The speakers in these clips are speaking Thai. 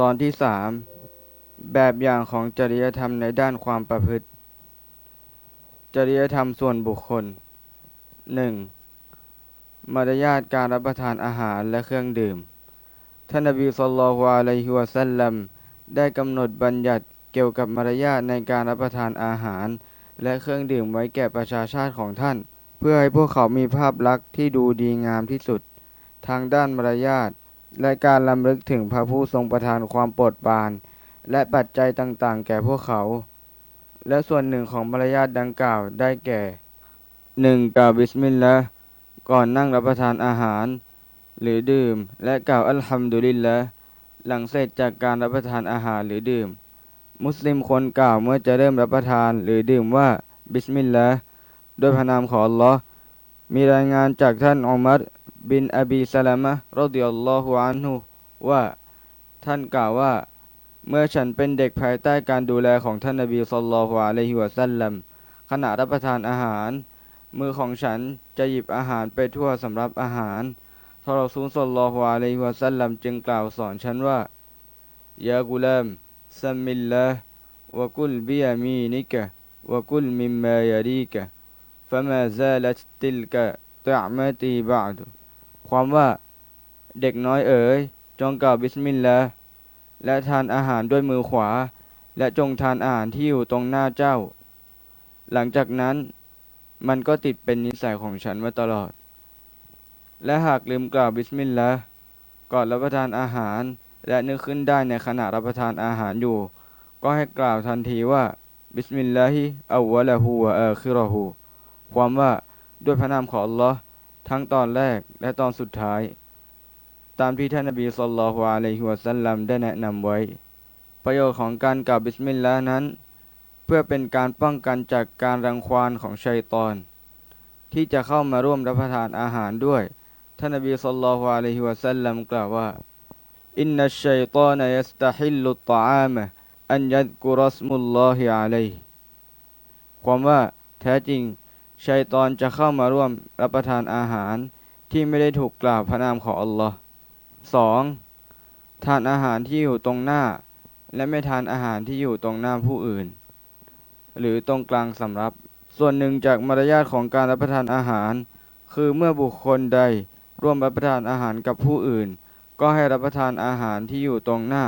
ตอนที่สามแบบอย่างของจริยธรรมในด้านความประพฤติ จริยธรรมส่วนบุคคล 1. มารยาทการรับประทานอาหารและเครื่องดื่ม ท่านนบีศ็อลลัลลอฮุอะลัยฮิวะซัลลัมได้กำหนดบัญญัติเกี่ยวกับมารยาทในการรับประทานอาหาร และเครื่องดื่มไว้แก่ประชาชาติของท่าน เพื่อให้พวกเขามีภาพลักษณ์ที่ดูดีงามที่สุด ทางด้านมารยาท และการลำลึกถึงพระผู้ทรงประทานความโปรดปราน และปัจจัยต่างๆ แก่พวกเขา และส่วนหนึ่งของมารยาทดังกล่าวได้แก่ 1. กล่าวบิสมิลลาห์ก่อนนั่งรับประทานอาหาร หรือดื่ม และกล่าวอัลฮัมดุลิลละหลังเสร็จจากการรับประทานอาหารหรือดื่ม มุสลิมควรกล่าวเมื่อจะเริ่มรับประทานหรือดื่มว่าบิสมิลลาห์โดยพระนามของอัลลอฮ์มีรายงานจากท่านอุมัร บินอบีซาลามะรดิยัลลอฮุอันฮุว่าท่านกล่าวว่า เมื่อฉันเป็นเด็กภายใต้การดูแลของท่านนบีศ็อลลัลลอฮุอะลัยฮิวะซัลลัมขณะรับประทานอาหาร มือของฉันจะหยิบอาหารไปทั่วสำหรับอาหารทรซูลศ็อลลัลลอฮุอะลัยฮิวะซัลลัมจึงกล่าวสอนฉันว่ายากุลามซัมมิลลาห์วะกุลบิยามีนิกะวะกุลมิมมายารีกะฟะมาซาลัตติลกะตะมะตีบะดุ ความว่าเด็กน้อยเอ๋ยจงกล่าวบิสมิลลาห์และทานอาหารด้วยมือขวา และจงทานอาหารที่อยู่ตรงหน้าเจ้า หลังจากนั้นมันก็ติดเป็นนิสัยของฉันมาตลอด และหากลืมกล่าวบิสมิลลาห์ก่อนรับประทานอาหาร และนึกขึ้นได้ในขณะรับประทานอาหารอยู่ ก็ให้กล่าวทันทีว่าบิสมิลลาฮิอัลวะละฮูวะอาคิรอฮูความว่าด้วยพระนามของอัลลอฮ์ ทั้งตอนแรกและตอนสุดท้าย ตามที่ท่านนบีสุลต่านอะลัยฮิวะสัลลัมได้แนะนำไว้ ประโยชน์ของการกล่าวบิสมิลลาห์นั้น เพื่อเป็นการป้องกันจากการรังควานของชัยตอน ที่จะเข้ามาร่วมรับประทานอาหารด้วย ท่านนบีสุลต่านอะลัยฮิวะสัลลัมกล่าวว่าอินนัชชัยตานยัสตะฮิลลุตตะอามะอันยัดกุรัสมุลลอฮิอะลัยความว่าแท้จริง ชัยตอนจะเข้ามาร่วมรับประทานอาหารที่ไม่ได้ถูกกล่าวพระนามของอัลลอฮ์สองทานอาหารที่อยู่ตรงหน้า และไม่ทานอาหารที่อยู่ตรงหน้าผู้อื่น หรือตรงกลางสำรับ ส่วนหนึ่งจากมารยาทของการรับประทานอาหาร คือเมื่อบุคคลใดร่วมรับประทานอาหารกับผู้อื่น ก็ให้รับประทานอาหารที่อยู่ตรงหน้า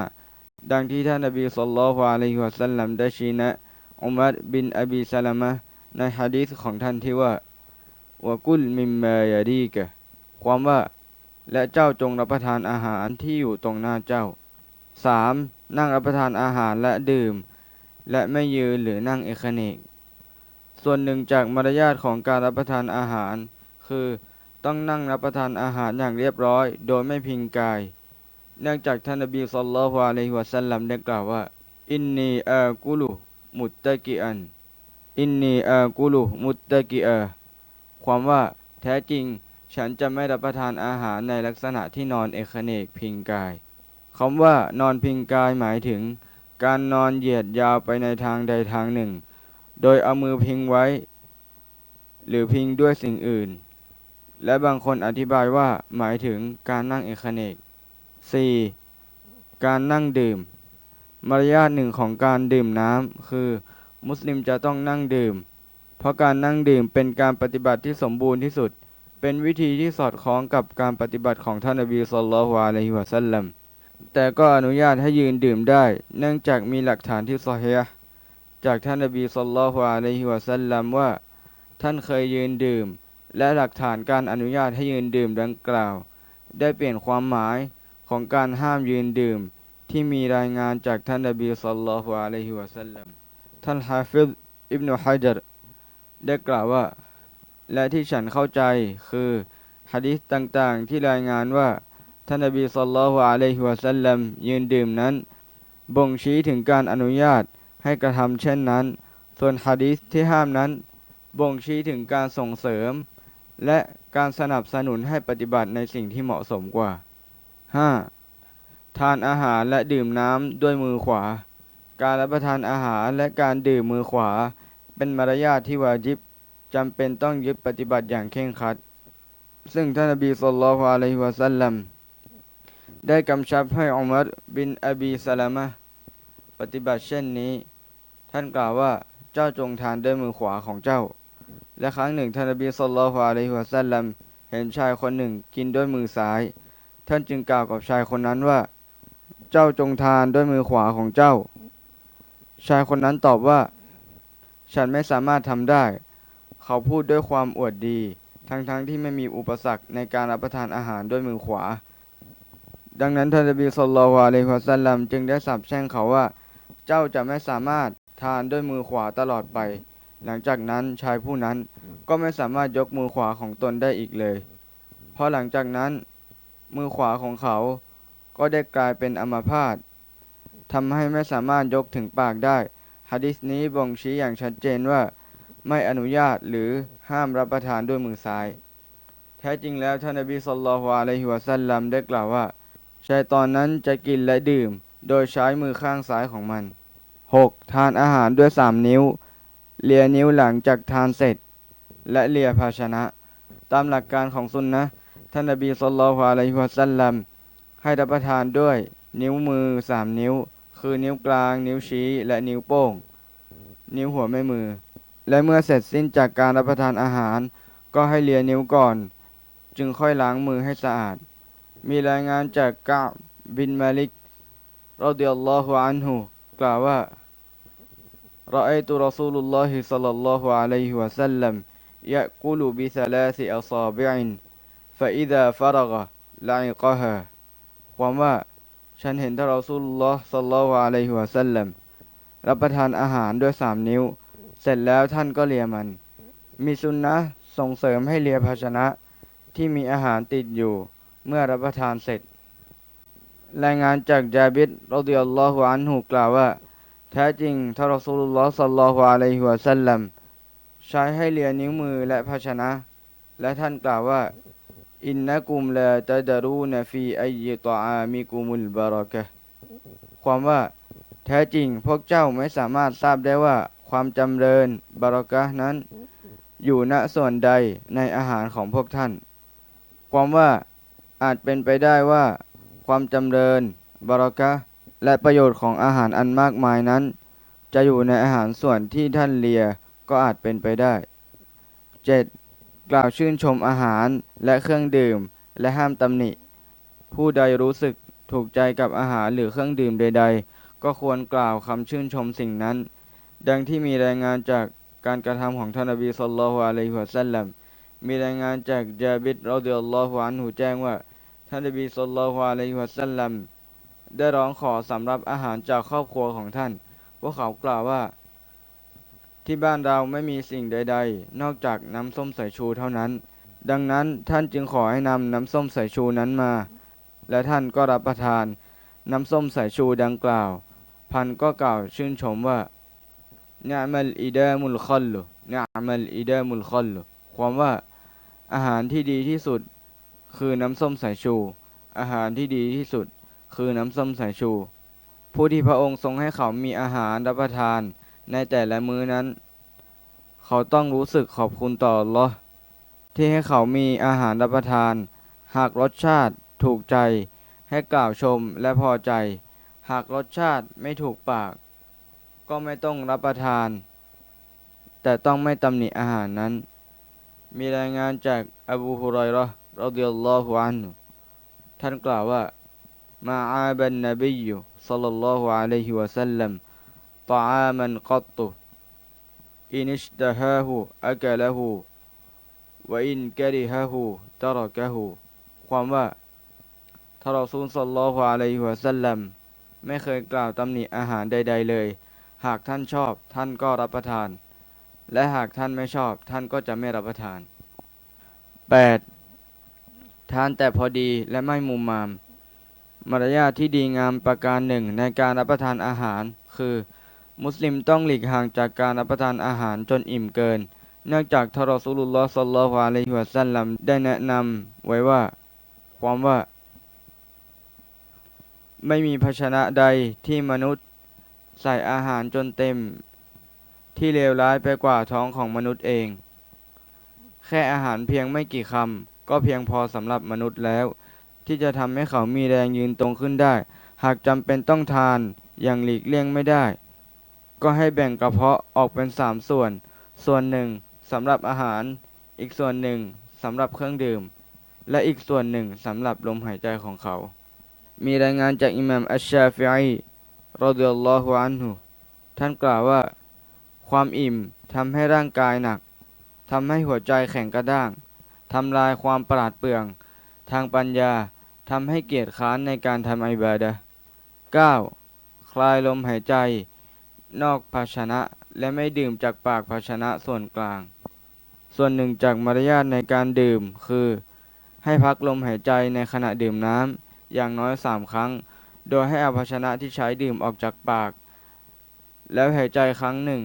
ดังที่ท่านนบีสุลต่านอะลัยฮิวะสัลลัมได้ชี้แนะอุมัรบินอบีซาลามะ ในฮะดีษของท่านที่ว่าวะกุลมิมมายาดีกะความว่า และเจ้าจงรับประทานอาหารที่อยู่ตรงหน้าเจ้า 3. นั่งรับประทานอาหารและดื่ม และไม่ยืนหรือนั่งเอกเนก ส่วนหนึ่งจากมารยาทของการรับประทานอาหาร คือต้องนั่งรับประทานอาหารอย่างเรียบร้อย โดยไม่พิงกาย เนื่องจากท่านนบีสุลต่านอะลัยฮิวะสัลลัมได้กล่าวว่า อินนีอากุลุมุตตะกิอัน อินนีอากุลุมุตตะกิอาความว่าแท้จริง ฉันจะไม่รับประทานอาหารในลักษณะที่นอนเอกเนกพิงกายคำว่านอนพิงกายหมายถึง การนอนเหยียดยาวไปในทางใดทางหนึ่ง โดยเอามือพิงไว้ หรือพิงด้วยสิ่งอื่น และบางคนอธิบายว่าหมายถึงการนั่งเอกเนก 4. การนั่งดื่ม มารยาทหนึ่งของการดื่มน้ำคือ มุสลิมจะต้องนั่งดื่ม เพราะการนั่งดื่มเป็นการปฏิบัติที่สมบูรณ์ที่สุด เป็นวิธีที่สอดคล้องกับการปฏิบัติของท่านนบีสุลต่านอะลัยฮิวะสัลลัมแต่ก็อนุญาตให้ยืนดื่มได้ เนื่องจากมีหลักฐานที่ซอฮีจากท่านนบีสุลต่านอะลัยฮิวะสัลลัมว่า ท่านเคยยืนดื่ม และหลักฐานการอนุญาตให้ยืนดื่มดังกล่าว ได้เปลี่ยนความหมายของการห้ามยืนดื่ม ที่มีรายงานจากท่านนบีสุลต่านอะลัยฮิวะสัลลัม ท่านฮาฟิดอิบนุฮะจัรได้กล่าวว่า และที่ฉันเข้าใจคือฮะดิษต่างๆที่รายงานว่า ท่านนบีสุลต่านอะลัยฮิวะสัลลัมยืนดื่มนั้น บ่งชี้ถึงการอนุญาตให้กระทำเช่นนั้น ส่วนฮะดิษที่ห้ามนั้น บ่งชี้ถึงการส่งเสริม และการสนับสนุนให้ปฏิบัติในสิ่งที่เหมาะสมกว่า 5. ทานอาหารและดื่มน้ำด้วยมือขวา การรับประทานอาหารและการดื่มมือขวา เป็นมารยาทที่วาจิบจำเป็นต้องยึดปฏิบัติอย่างเคร่งครัด ซึ่งท่านนบีสุลต่านอะลัยฮิวะสัลลัมได้กำชับให้อุมัรบินอบีสลามะปฏิบัติเช่นนี้ ท่านกล่าวว่าเจ้าจงทานด้วยมือขวาของเจ้า และครั้งหนึ่งท่านนบีศ็อลลัลลอฮุอะลัยฮิวะซัลลัมเห็นชายคนหนึ่งกินด้วยมือซ้าย ท่านจึงกล่าวกับชายคนนั้นว่า เจ้าจงทานด้วยมือขวาของเจ้า ชายคนนั้นตอบว่า ฉันไม่สามารถทำได้ เขาพูดด้วยความอวดดี ทั้งๆทที่ไม่มีอุปสรรคในการรับประทานอาหารด้วยมือขวา ดังนั้นท่านนบีศ็อลลัลลอฮุอะลัยฮิวะซัลลัมจึงได้สาปแช่งเขาว่า เจ้าจะไม่สามารถทานด้วยมือขวาตลอดไป หลังจากนั้นชายผู้นั้นก็ไม่สามารถยกมือขวาของตนได้อีกเลย เพราะหลังจากนั้น มือขวาของเขาก็ได้กลายเป็นอัมพาต ทำให้ไม่สามารถยกถึงปากได้ฮะดิษนี้บ่งชี้อย่างชัดเจนว่า ไม่อนุญาตหรือห้ามรับประทานด้วยมือซ้าย แท้จริงแล้วท่านนบีสุลต่านอะลัยฮิวะซัลลัมได้กล่าวว่าชายตอนนั้นจะกินและดื่ม โดยใช้มือข้างซ้ายของมัน 6. ทานอาหารด้วยสามนิ้ว เลียนิ้วหลังจากทานเสร็จ และเลียภาชนะ ตามหลักการของสุนนะท่านนบีสุลต่านอะลัยฮิวะซัลลัมให้รับประทานด้วยนิ้วมือสามนิ้ว คือนิ้วกลาง นิ้วชี้ และนิ้วโป้ง นิ้วหัวแม่มือ และเมื่อเสร็จสิ้นจากการรับประทานอาหาร ก็ให้เลียนิ้วก่อน จึงค่อยล้างมือให้สะอาด มีรายงานจากกาบินมาลิกรดิยัลลอฮุอันหุกล่าวว่าเราไอตุรอซูลุลลอฮิสัลลัลลอฮุอะลัยฮิวะสัลลัมยะกุลุบิซาลาซิอัซาบิอินฟะอิดะฟะรกะลาอิกะฮะความว่า ฉันเห็นท่านรอซูลุลลอฮ์สัลลัลอฮุอะลัยฮิวะสัลลัมรับประทานอาหารด้วยสามนิ้ว เสร็จแล้วท่านก็เลียมัน มีสุนนะส่งเสริมให้เลียภาชนะที่มีอาหารติดอยู่ เมื่อรับประทานเสร็จ รายงานจากจาบิดรอดิยัลลอฮุอันฮุกล่าวว่า แท้จริงท่านรอซูลุลลอฮ์สัลลัลลอฮุอะลัยฮิวะสัลลัมใช้ให้เลียนิ้วมือและภาชนะ และท่านกล่าวว่า อินนักุมลาตดรูนฟีอัยตออามิกุมุลบารอกะความว่าแท้จริงพวกเจ้าไม่สามารถทราบได้ว่า ความจำเริญบารอกะนั้น อยู่ณส่วนใดในอาหารของพวกท่าน ความว่าอาจเป็นไปได้ว่า ความจำเริญบารอกะและประโยชน์ของอาหารอันมากมายนั้น จะอยู่ในอาหารส่วนที่ท่านเลียก็อาจเป็นไปได้ 7. กล่าวชื่นชมอาหารและเครื่องดื่ม และห้ามตำหนิ ผู้ใดรู้สึกถูกใจกับอาหารหรือเครื่องดื่มใด ๆ ก็ควรกล่าวคำชื่นชมสิ่งนั้น ดังที่มีรายงานจากการกระทำของท่านนบีสุลต่านอะลัยฮิวะสัลลัมมีรายงานจากจาบิดรอดิยัลลอฮุอันหูแจ้งว่า ท่านนบีสุลต่านอะลัยฮิวะสัลลัมได้ร้องขอสำหรับอาหารจากครอบครัวของท่าน พวกเขากล่าวว่า ที่บ้านเราไม่มีสิ่งใด ๆ นอกจากน้ำส้มสายชูเท่านั้น ดังนั้นท่านจึงขอให้นำน้ำส้มสายชูนั้นมา และท่านก็รับประทาน น้ำส้มสายชูดังกล่าว พันก็กล่าวชื่นชมว่าเนมัลอิดามุลคอลลุเนมัลอิดามุลคอลลุความว่าอาหารที่ดีที่สุด คือน้ำส้มสายชู อาหารที่ดีที่สุด คือน้ำส้มสายชู ผู้ที่พระองค์ทรงให้เขามีอาหารรับประทาน ในแต่ละมื้อนั้น เขาต้องรู้สึกขอบคุณต่อลอฮ์ที่ให้เขามีอาหารรับประทาน หากรสชาติถูกใจ ให้กล่าวชมและพอใจ หากรสชาติไม่ถูกปาก ก็ไม่ต้องรับประทาน แต่ต้องไม่ตำหนิอาหารนั้น มีรายงานจากอบูฮุไรเราะห์รอฎิยัลลอฮุอันฮุท่านกล่าวว่ามาอาบันนบียุศ็อลลัลลอฮุอะลัยฮิวะสัลลัม طعاما قط إن اشتهاه أكله وإن كرهه تركه ความว่าท่านรอซูลสัลลัลลอฮุอะลัยฮิวะสัลลัมไม่เคยกล่าวตำหนิอาหารใด ๆ เลย หากท่านชอบท่านก็รับประทาน และหากท่านไม่ชอบท่านก็จะไม่รับประทาน 8. ทานแต่พอดีและไม่มุมมาม มารยาทที่ดีงามประการหนึ่งในการรับประทานอาหาร คือ มุสลิมต้องหลีกห่างจากการรับประทานอาหารจนอิ่มเกิน เนื่องจากทารอซูลุลลอฮ์สัลลัลลอฮุอะลัยฮิวะสัลลัมได้แนะนำไว้ว่า ความว่า ไม่มีภาชนะใดที่มนุษย์ใส่อาหารจนเต็ม ที่เลวร้ายไปกว่าท้องของมนุษย์เอง แค่อาหารเพียงไม่กี่คำก็เพียงพอสำหรับมนุษย์แล้ว ที่จะทำให้เขามีแรงยืนตรงขึ้นได้ หากจำเป็นต้องทานอย่างหลีกเลี่ยงไม่ได้ ก็ให้แบ่งกระเพาะออกเป็นสามส่วน ส่วนหนึ่งสำหรับอาหาร อีกส่วนหนึ่งสำหรับเครื่องดื่ม และอีกส่วนหนึ่งสำหรับลมหายใจของเขา มีรายงานจากอิหม่ามอัชชาฟิอีรอดิยัลลอฮุอันฮุท่านกล่าวว่า ความอิ่มทำให้ร่างกายหนักทำให้หัวใจแข็งกระด้างทำลายความปราดเปรื่อง ทางปัญญาทำให้เกียรติค้านในการทำอิบาดะ 9. คลายลมหายใจ นอกภาชนะ และไม่ดื่มจากปากภาชนะส่วนกลาง ส่วนหนึ่งจากมารยาทในการดื่มคือ ให้พักลมหายใจในขณะดื่มน้ำอย่างน้อยสามครั้ง โดยให้เอาภาชนะที่ใช้ดื่มออกจากปาก แล้วหายใจครั้งหนึ่ง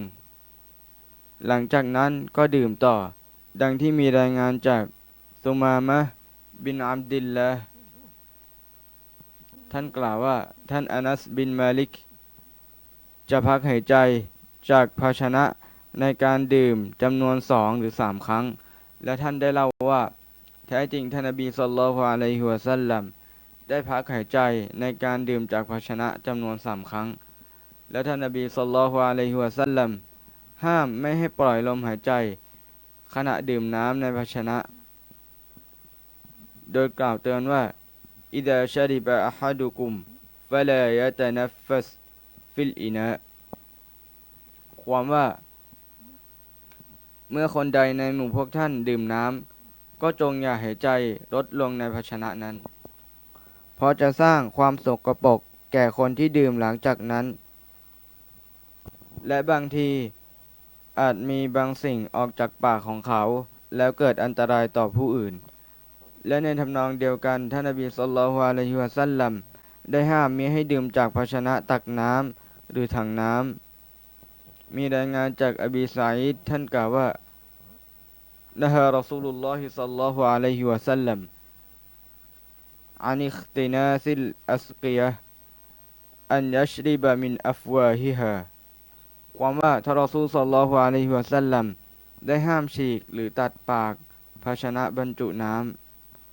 หลังจากนั้นก็ดื่มต่อ ดังที่มีรายงานจากซุมามะบินอับดิลละท่านกล่าวว่าท่านอานัสบินมาลิก จะพักหายใจจากภาชนะในการดื่มจำนวนสองหรือสามครั้ง และท่านได้เล่าว่า แท้จริงท่านนบีสุลต่านอะลัฮิวซัลลัมได้พักหายใจในการดื่มจากภาชนะจำนวนสามครั้ง และท่านนบีสุลต่านอะลัฮิวซัลลัมห้ามไม่ให้ปล่อยลมหายใจ ขณะดื่มน้ำในภาชนะ โดยกล่าวเตือนว่าอิดะชาดิบะอะฮัดุกุมฟะลายะตะนัฟฟัส ฟิลอินะ ความว่า เมื่อคนใดในหมู่พวกท่านดื่มน้ำก็จงอย่าหายใจลดลงในภาชนะนั้น เพราะจะสร้างความสกรปรกแก่คนที่ดื่มหลังจากนั้น และบางทีอาจมีบางสิ่งออกจากปากของเขา แล้วเกิดอันตรายต่อผู้อื่น และในทำนองเดียวกันท่านนบีสุลต่านละฮิวะซัลลัมได้ห้ามมีให้ดื่มจากภาชนะตักน้ำ หรือถังน้ำมีรายงานจากอบีสาอิท่านกล่าวว่านะฮะรอสูลุลลอฮิสัลลัลลอฮุอะลัยฮิวะสัลลัมอันอิคตินาซิลอัสกียะอันยัชริบะมินอัฟวาฮิฮะความว่าทารอซูสัลลอฮุอะลัยฮิวะสัลลัมได้ห้ามฉีกหรือตัดปากภาชนะบรรจุน้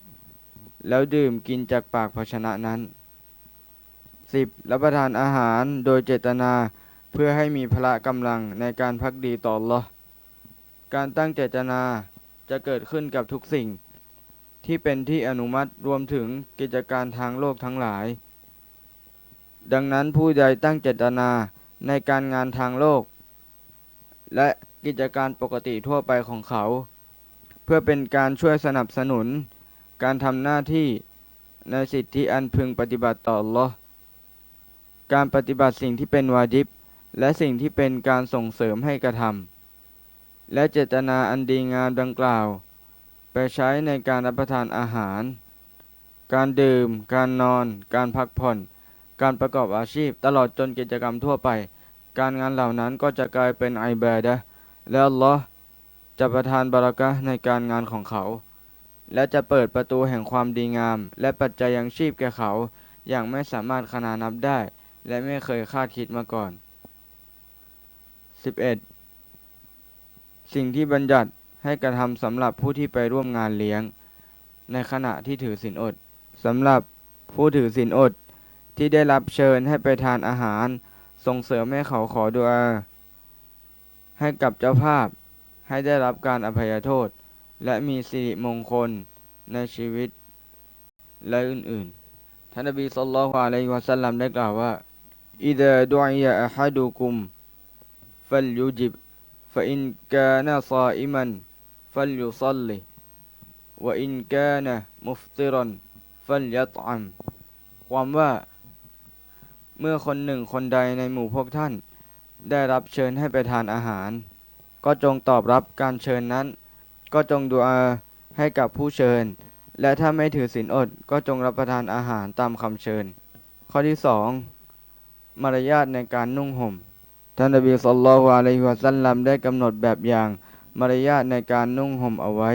ำแล้วดื่มกินจากปากภาชนะนั้น 10. รับประทานอาหารโดยเจตนา เพื่อให้มีพละกำลังในการพักดีต่อลอการตั้งเจตนาจะเกิดขึ้นกับทุกสิ่ง ที่เป็นที่อนุมัติรวมถึงกิจการทางโลกทั้งหลาย ดังนั้นผู้ใดตั้งเจตนาในการงานทางโลก และกิจการปกติทั่วไปของเขา เพื่อเป็นการช่วยสนับสนุน การทำหน้าที่ในสิทธิอันพึงปฏิบัติต่อลอ การปฏิบัติสิ่งที่เป็นวาจิบ และสิ่งที่เป็นการส่งเสริมให้กระทำและเจตนาอันดีงามดังกล่าว ไปใช้ในการรับประทานอาหาร การดื่ม การนอน การพักผ่อน การประกอบอาชีพ ตลอดจนกิจกรรมทั่วไป การงานเหล่านั้นก็จะกลายเป็นไอบาดะและอัลอจะประทานบารักะในการงานของเขา และจะเปิดประตูแห่งความดีงาม และปัจจัยยังชีพแก่เขาอย่างไม่สามารถขนานับได้ และไม่เคยคาดคิดมาก่อน 11. สิ่งที่บัญญัติให้กระทำสำหรับผู้ที่ไปร่วมงานเลี้ยง ในขณะที่ถือศีลอดสำหรับผู้ถือศีลอดที่ได้รับเชิญให้ไปทานอาหาร ส่งเสริมให้เขาขอดุอาให้กับเจ้าภาพ ให้ได้รับการอภัยโทษ และมีสิริมงคลในชีวิตและอื่นๆท่านนบีสุลต่านอะลัยฮิวะสัลลัมได้กล่าวว่า إذا دعي أحدكم فليجب فإن كان صائما فليصلي وإن كان مفطرا فليطعم ความว่า เมื่อคนหนึ่งคนใดในหมู่พวกท่าน ได้รับเชิญให้ไปทานอาหาร ก็จงตอบรับการเชิญนั้น ก็จงดูอาให้กับผู้เชิญ และถ้าไม่ถือศีลอด ก็จงรับประทานอาหารตามคำเชิญ ข้อที่สอง มารยาทในการนุ่งห่ม ท่านนบีสุลต่านอะลัยฮิวะสัลลัมได้กำหนดแบบอย่างมารยาทในการนุ่งห่มเอาไว้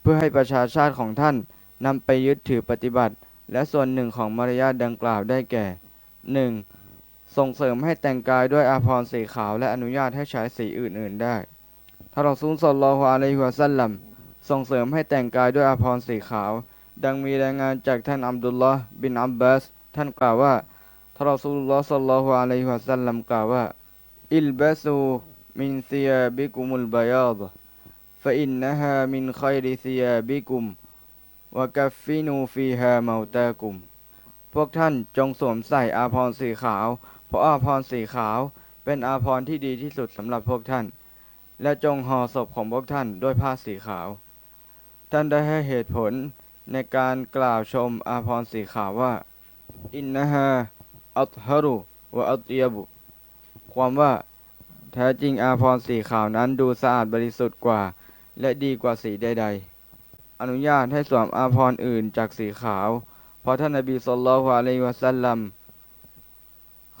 เพื่อให้ประชาชาติของท่านนำไปยึดถือปฏิบัติ และส่วนหนึ่งของมารยาทดังกล่าวได้แก่ 1. ส่งเสริมให้แต่งกายด้วยอาภรณ์สีขาวและอนุญาตให้ใช้สีอื่น ๆ ได้ท่านรอซูลสลลอฮุอะลัยฮิวะสัลลัมส่งเสริมให้แต่งกายด้วยอาภรณ์สีขาว ดังมีรายงานจากท่านอับดุลลอฮ์บินอับบาสท่านกล่าวว่า ทรอซูลุลลอสัลลัลลอฮุอะลัยฮิวะสัลลัมกล่าวว่า อิลบาซูมินซิยาบิกุมุลบายาดฟะอินนะฮามินขัยริซิยบิกุมวะกัฟฟินูฟีฮาเมาตากุม พวกท่านจงสวมใส่อาภรณ์สีขาว เพราะอาภรณ์สีขาว เป็นอาภรณ์ที่ดีที่สุดสำหรับพวกท่าน และจงห่อศพของพวกท่านด้วยผ้าสีขาว ท่านได้ให้เหตุผลในการกล่าวชมอาภรณ์สีขาวว่า อินนะฮา อัตฮารุวะอัตยบุ ความว่าแท้จริงอาภรสีขาวนั้นดูสะอาดบริสุทธิ์กว่า และดีกว่าสีใดๆ อนุญาตให้สวมอาภรอื่นจากสีขาว เพราะท่านนบีศ็อลลัลลอฮุอะลัยวะซัลลัม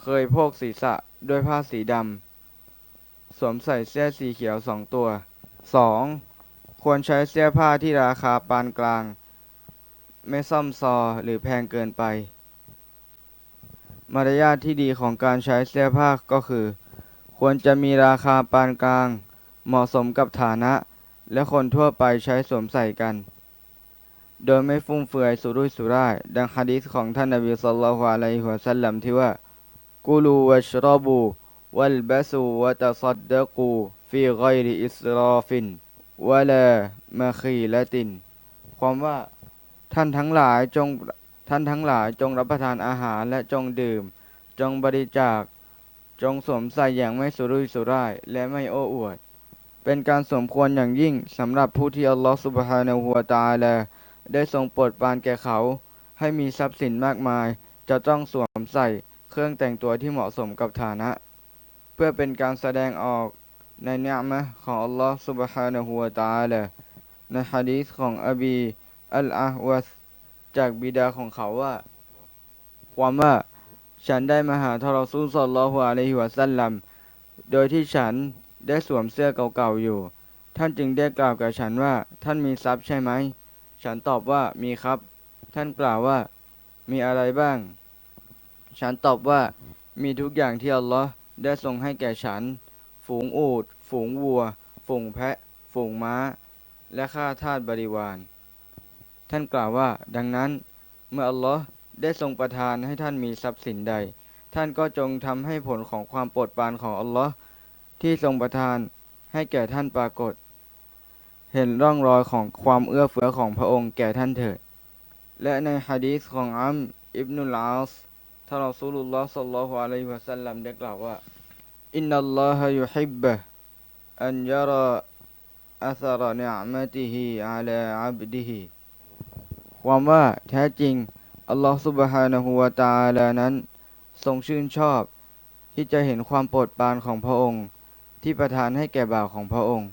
เคยโพกศีรษะด้วยผ้าสีดำ สวมใส่เสื้อสีเขียวสองตัว 2. ควรใช้เสื้อผ้าที่ราคาปานกลาง ไม่ซ่อมซอหรือแพงเกินไป มารยาทที่ดีของการใช้เสื้อผ้าก็คือ ควรจะมีราคาปานกลาง เหมาะสมกับฐานะ และคนทั่วไปใช้สวมใส่กัน โดยไม่ฟุ่มเฟือยสุรุ่ยสุร่าย ดังฮะดีษของท่านนบีศ็อลลัลลอะลัยฮิวะซัลลัมที่ว่ากุลูวัชรบูวัลบะซูวะตะซัดดะกูฟีไกรอิสราฟินวะลามะคีละติน ความว่าท่านทั้งหลายจง ท่านทั้งหลายจงรับประทานอาหารและจงดื่ม จงบริจาค จงสวมใส่อย่างไม่สุรุ่ยสุร่ายและไม่โอ้อวด เป็นการสมควรอย่างยิ่งสำหรับผู้ที่อัลลอฮฺสุบฮานะฮูวตะอาลได้ทรงโปรดปรานแก่เขา ให้มีทรัพย์สินมากมาย จะต้องสวมใส่เครื่องแต่งตัวที่เหมาะสมกับฐานะ เพื่อเป็นการแสดงออกในเนืมะของอัลลอฮฺสุบฮานะฮูวตะอาลในฮะดีษของอบีอัลอาวัส จากบิดาของเขาว่า ความว่าฉันได้มาหาทารอซูลศ็อลลัลลอฮุอะลัยฮิวะซัลลัมโดยที่ฉันได้สวมเสื้อเก่าๆอยู่ ท่านจึงได้กล่าวกับฉันว่า ท่านมีทรัพย์ใช่ไหม ฉันตอบว่ามีครับ ท่านกล่าวว่า มีอะไรบ้าง ฉันตอบว่า มีทุกอย่างที่อัลลอฮ์ได้ทรงให้แก่ฉัน ฝูงอูฐฝูงวัว ฝูงแพะ ฝูงม้า และข้าทาสบริวาร ท่านกล่าวว่า ดังนั้น เมื่ออัลลอฮ์ได้ทรงประทานให้ท่านมีทรัพย์สินใด ท่านก็จงทำให้ผลของความโปรดปรานของอัลลอฮ์ที่ทรงประทานให้แก่ท่านปรากฏ เห็นร่องรอยของความเอื้อเฟื้อของพระองค์แก่ท่านเถิด และในฮะดีษของอัมอิบนุลอาสท่านอซูลุลลอฮ์สัลลัลลอฮุอะลัยฮิวะสัลลัมได้กล่าวว่าอินนัลลอฮะยุฮิบบะอันยาราอัธรนิอ์มติฮิอาลาอับดิฮิ ความว่าแท้จริง อัลลอฮฺสุบฮานะฮูวาตาลานั้น ทรงชื่นชอบ ที่จะเห็นความโปรดปรานของพระองค์ ที่ประทานให้แก่บ่าวของพระองค์